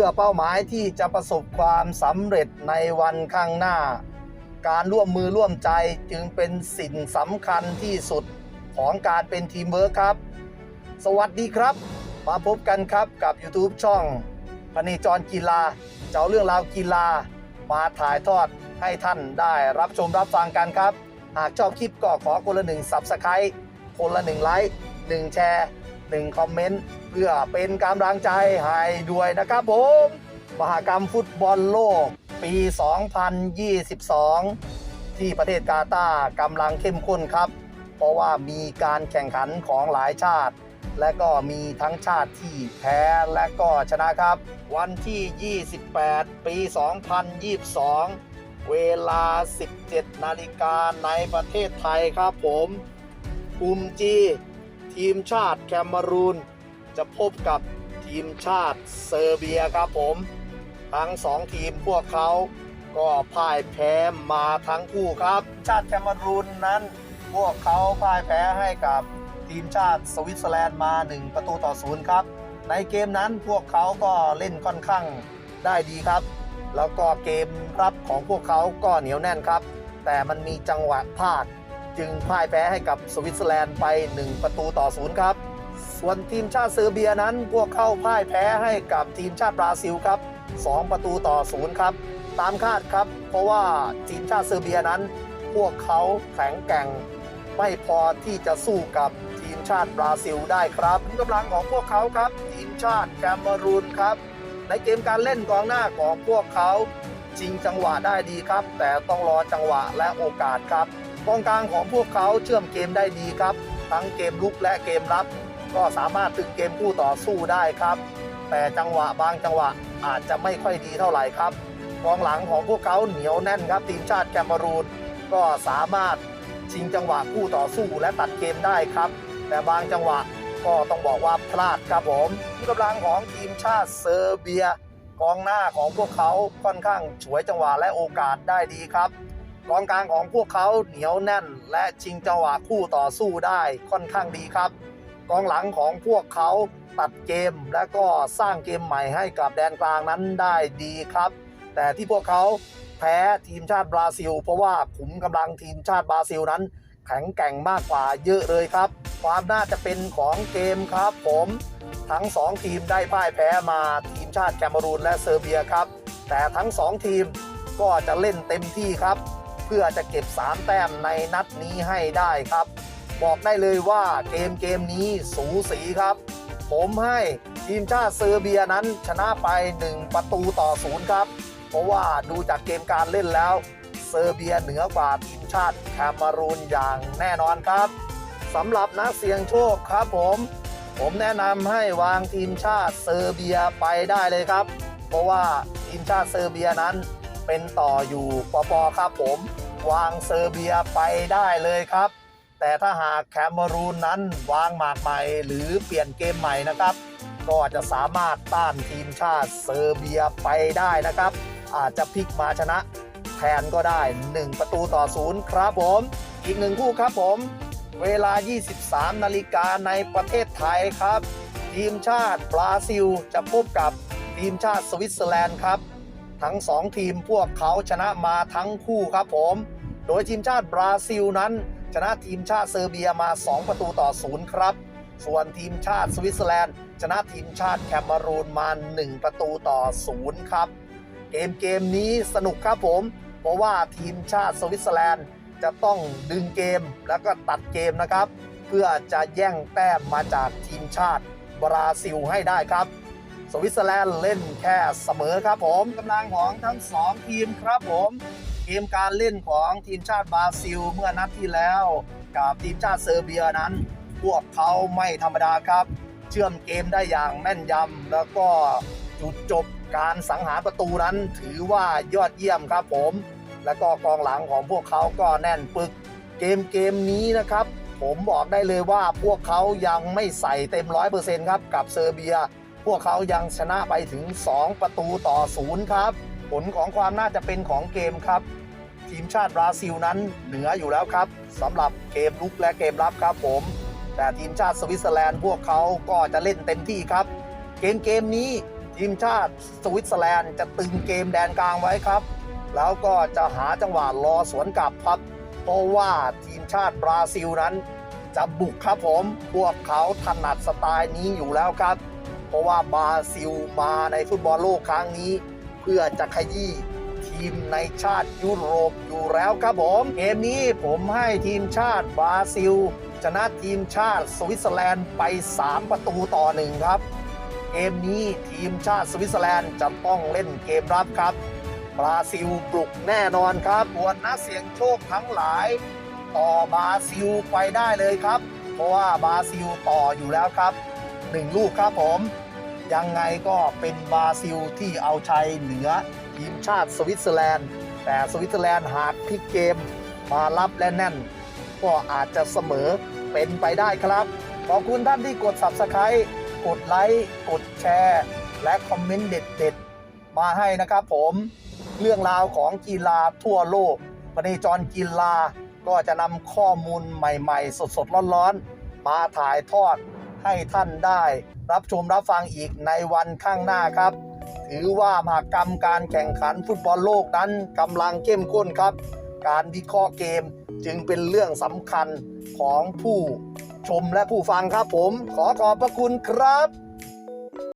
พื่อเป้าหมายที่จะประสบความสำเร็จในวันข้างหน้า การร่วมมือร่วมใจจึงเป็นสิ่งสำคัญที่สุดของการเป็นทีมเวิร์คครับ สวัสดีครับ มาพบกันครับกับ YouTube ช่องพเนจรกีฬาเจ้าเรื่องราวกีฬา มาถ่ายทอดให้ท่านได้รับชมรับฟังกันครับ หากชอบคลิปก็ขอคนละหนึ่ง Subscribe คนละหนึ่งไลค์หนึ่งแชร์ หนึ่งคอมเมนต์เพื่อเป็นกำลังใจให้ด้วยนะครับผมมหากรรมฟุตบอลโลกปี 2022 ที่ประเทศกาตาร์กำลังเข้มข้นครับ เพราะว่ามีการแข่งขันของหลายชาติ และก็มีทั้งชาติที่แพ้และก็ชนะครับ วันที่ 28 ปี 2022 เวลา 17 นาฬิกาในประเทศไทยครับผมกลุ่มจี ทีมชาติแคนารูน จะพบกับทีมชาติเซอร์เบียครับผม ทั้งสองทีมพวกเขาก็พ่ายแพ้มาทั้งคู่ครับ ชาติแคนารูนนั้น พวกเขาพ่ายแพ้ให้กับทีมชาติสวิตเซอร์แลนด์มา 1 ประตูต่อศูนย์ครับ ในเกมนั้นพวกเขาก็เล่นค่อนข้างได้ดีครับ แล้วก็เกมรับของพวกเขาก็เหนียวแน่นครับ แต่มันมีจังหวะพลาด จึงพ่ายแพ้ให้กับสวิตเซอร์แลนด์ไป 1 ประตูต่อศูนย์ครับ ส่วนทีมชาติเซอร์เบียนั้นพวกเข้าพ่ายแพ้ให้กับทีมชาติบราซิลครับ 2 ประตูต่อศูนย์ครับ ตามคาดครับ เพราะว่าทีมชาติเซอร์เบียนั้น พวกเขาแข็งแกร่ง ไม่พอที่จะสู้กับทีมชาติบราซิลได้ครับกำลังของพวกเขาครับ ทีมชาติแคนารูนครับ ในเกมการเล่นกองหน้าของพวกเขาจริงจังหวะได้ดีครับ แต่ต้องรอจังหวะและโอกาสครับ กองกลางของพวกเขาเชื่อมเกมได้ดีครับ ทั้งเกมลุกและเกมรับ ก็สามารถตึงเกมคู่ต่อสู้ได้ครับ แต่จังหวะบางจังหวะอาจจะไม่ค่อยดีเท่าไหร่ครับกองหลังของพวกเขาเหนียวแน่นครับทีมชาติแคนารูนก็สามารถชิงจังหวะคู่ต่อสู้และตัดเกมได้ครับ แต่บางจังหวะก็ต้องบอกว่าพลาดครับผมกำลังของทีมชาติเซอร์เบียกองหน้าของพวกเขาค่อนข้างฉวยจังหวะและโอกาสได้ดีครับ กองกลางของพวกเขาเหนียวแน่น และชิงจังหวะคู่ต่อสู้ได้ค่อนข้างดีครับ กองหลังของพวกเขาตัดเกมและก็สร้างเกมใหม่ให้กับแดนกลางนั้นได้ดีครับ แต่ที่พวกเขาแพ้ทีมชาติบราซิล เพราะว่าขุมกำลังทีมชาติบราซิลนั้น แข็งแกร่งมากกว่าเยอะเลยครับ ความน่าจะเป็นของเกมครับผม ทั้ง 2 ทีมได้พ่ายแพ้มาทีมชาติแคนารูนและเซอร์เบียครับ แต่ทั้ง 2 ทีมก็จะเล่นเต็มที่ครับ เพื่อจะเก็บ 3 แต้มในนัดนี้ให้ได้ครับ บอกได้เลยว่าเกมเกมนี้สูสีครับ ผมให้ทีมชาติเซอร์เบียนั้นชนะไป 1 ประตูต่อศูนย์ครับ เพราะว่าดูจากเกมการเล่นแล้ว เซอร์เบียเหนือกว่าทีมชาติแคนารูนอย่างแน่นอนครับสำหรับนักเสี่ยงโชคครับผม ผมแนะนำให้วางทีมชาติเซอร์เบียไปได้เลยครับ เพราะว่าทีมชาติเซอร์เบียนั้น เป็นต่ออยู่ปปครับผม วางเซอร์เบียไปได้เลยครับ แต่ถ้าหากแคนารูนนั้นวางหมากใหม่หรือเปลี่ยนเกมใหม่นะครับ ก็จะสามารถต้านทีมชาติเซอร์เบียไปได้นะครับ อาจจะพลิกมาชนะแทนก็ได้ 1 ประตูต่อศูนย์ครับผม อีกหนึ่งคู่ครับผม เวลา 23 นาฬิกาในประเทศไทยครับ ทีมชาติบราซิลจะพบกับทีมชาติสวิตเซอร์แลนด์ครับ ทั้ง 2 ทีมพวกเขาชนะมาทั้งคู่ครับผม โดยทีมชาติบราซิลนั้น ชนะทีมชาติเซอร์เบียมา 2 ประตูต่อศูนย์ครับ ส่วนทีมชาติสวิตเซอร์แลนด์ ชนะทีมชาติแคนารูนมา 1 ประตูต่อศูนย์ครับ เกมเกมนี้สนุกครับผม เพราะว่าทีมชาติสวิตเซอร์แลนด์จะต้องดึงเกมแล้วก็ตัดเกมนะครับ เพื่อจะแย่งแต้มมาจากทีมชาติบราซิลให้ได้ครับ สวิตเซอร์แลนด์เล่นแค่เสมอครับผมกำลังของทั้งสองทีมครับผมเกมการเล่นของทีมชาติบราซิล เมื่อนัดที่แล้ว กับทีมชาติเซอร์เบียนั้น พวกเขาไม่ธรรมดาครับ เชื่อมเกมได้อย่างแม่นยำแล้วก็จุดจบการสังหารประตูนั้นถือว่ายอดเยี่ยมครับผม แล้วก็กองหลังของพวกเขาก็แน่นปึก เกมเกมนี้นะครับ ผมบอกได้เลยว่าพวกเขายังไม่ใส่เต็มร้อยเปอร์เซ็นต์ครับกับเซอร์เบีย วกเขายังชนะไปถึง 2 ประตูต่อศูนย์ครับ ผลของความน่าจะเป็นของเกมครับ ทีมชาติบราซิลนั้นเหนืออยู่แล้วครับสำหรับเกมลุกและเกมรับครับผม แต่ทีมชาติสวิตเซอร์แลนด์พวกเขาก็จะเล่นเต็มที่ครับ เกมเกมนี้ททีมชาติสวิตเซอร์แลนด์จะตึงเกมแดนกลางไว้ครับ แล้วก็จะหาจังหวะรอสวนกลับครับเพราะว่าทีมชาติบราซิลนั้นจะบุกครับผม พวกเขาถนัดสไตล์นี้อยู่แล้วครับ เพราะว่าบราซิลมาในฟุตบอลโลกครั้งนี้ เพื่อจะขยี้ทีมในชาติยุโรปอยู่แล้วครับผมเกมนี้ผมให้ทีมชาติบราซิล ชนะทีมชาติสวิตเซอร์แลนด์ไป 3 ประตูต่อหนึ่งครับเกมนี้ทีมชาติสวิตเซอร์แลนด์จะต้องเล่นเกมรับครับบราซิลปลุกแน่นอนครับส่วนนักเสียงโชคทั้งหลาย ต่อบราซิลไปได้เลยครับ เพราะว่าบราซิลต่ออยู่แล้วครับ หนึ่งลูกครับผม ยังไงก็เป็นบราซิลที่เอาชัยเหนือทีมชาติสวิตเซอร์แลนด์ แต่สวิตเซอร์แลนด์หากพลิกเกมมารับและแน่น ก็อาจจะเสมอเป็นไปได้ครับ ขอบคุณท่านที่กด Subscribe กดไลค์กดแชร์ และคอมเมนต์เด็ดๆ มาให้นะครับผมเรื่องราวของกีฬาทั่วโลกพเนจรกีฬาก็จะนำข้อมูลใหม่ๆ สดๆ ร้อนๆ มาถ่ายทอด ให้ท่านได้ รับชมรับฟังอีกในวันข้างหน้าครับ ถือว่ามหากรรมการแข่งขันฟุตบอลโลกนั้นกำลังเข้มข้นครับ การวิเคราะห์เกมจึงเป็นเรื่องสำคัญของผู้ชมและผู้ฟังครับผม ขอขอบพระคุณครับ